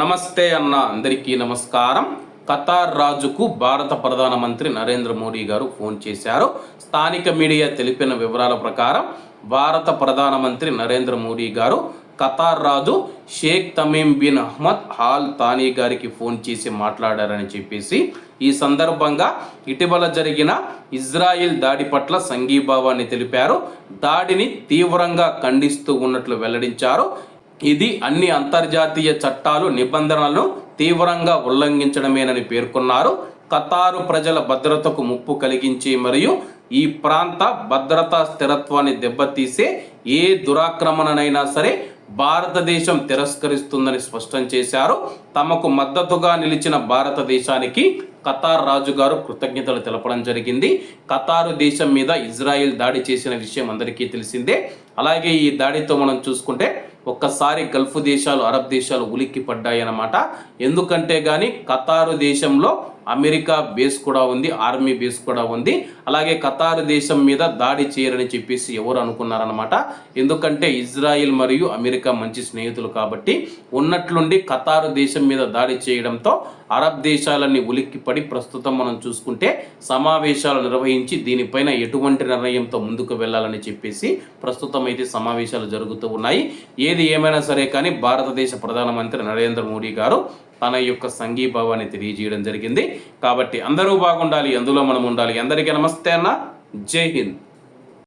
నమస్తే అన్న అందరికీ నమస్కారం. ఖతార్ రాజుకు భారత ప్రధానమంత్రి నరేంద్ర మోడీ గారు ఫోన్ చేశారు. స్థానిక మీడియా తెలిపిన వివరాల ప్రకారం భారత ప్రధానమంత్రి నరేంద్ర మోడీ గారు ఖతార్ రాజు Sheikh Tamim bin Ahmad Al Thani గారికి ఫోన్ చేసి మాట్లాడారని చెప్పేసి ఈ సందర్భంగా ఇటీవల జరిగిన ఇజ్రాయిల్ దాడి పట్ల సంఘీభావాన్ని తెలిపారు. దాడిని తీవ్రంగా ఖండిస్తూ ఉన్నట్లు వెల్లడించారు. ఇది అన్ని అంతర్జాతీయ చట్టాలు నిబంధనలను తీవ్రంగా ఉల్లంఘించడమేనని పేర్కొన్నారు. ఖతారు ప్రజల భద్రతకు ముప్పు కలిగించి మరియు ఈ ప్రాంత భద్రతా స్థిరత్వాన్ని దెబ్బతీసే ఏ దురాక్రమణనైనా సరే భారతదేశం తిరస్కరిస్తుందని స్పష్టం చేశారు. తమకు మద్దతుగా నిలిచిన భారతదేశానికి ఖతార్ రాజుగారు కృతజ్ఞతలు తెలపడం జరిగింది. ఖతారు దేశం మీద ఇజ్రాయిల్ దాడి చేసిన విషయం అందరికీ తెలిసిందే. అలాగే ఈ దాడితో మనం చూసుకుంటే ఒక్కసారి గల్ఫ్ దేశాలు అరబ్ దేశాలు ఉలిక్కి పడ్డాయన్నమాట ఎందుకంటే కానీ ఖతారు దేశంలో అమెరికా బేస్ కూడా ఉంది ఆర్మీ బేస్ కూడా ఉంది. అలాగే ఖతారు దేశం మీద దాడి చేయరని చెప్పేసి ఎవరు అనుకున్నారనమాట ఎందుకంటే ఇజ్రాయిల్ మరియు అమెరికా మంచి స్నేహితులు కాబట్టి ఉన్నట్లుండి ఖతారు దేశం మీద దాడి చేయడంతో అరబ్ దేశాలన్నీ ఉలిక్కిపడి ప్రస్తుతం మనం చూసుకుంటే సమావేశాలు నిర్వహించి దీనిపైన ఎటువంటి నిర్ణయంతో ముందుకు వెళ్ళాలని చెప్పేసి ప్రస్తుతం అయితే సమావేశాలు జరుగుతూ ఉన్నాయి. ఏది ఏమైనా సరే కానీ భారతదేశ ప్రధానమంత్రి నరేంద్ర మోడీ గారు తన యొక్క సంఘీభావాన్ని తెలియజేయడం జరిగింది. కాబట్టి అందరూ బాగుండాలి అందులో మనం ఉండాలి. అందరికీ నమస్తే అన్న. జై హింద్.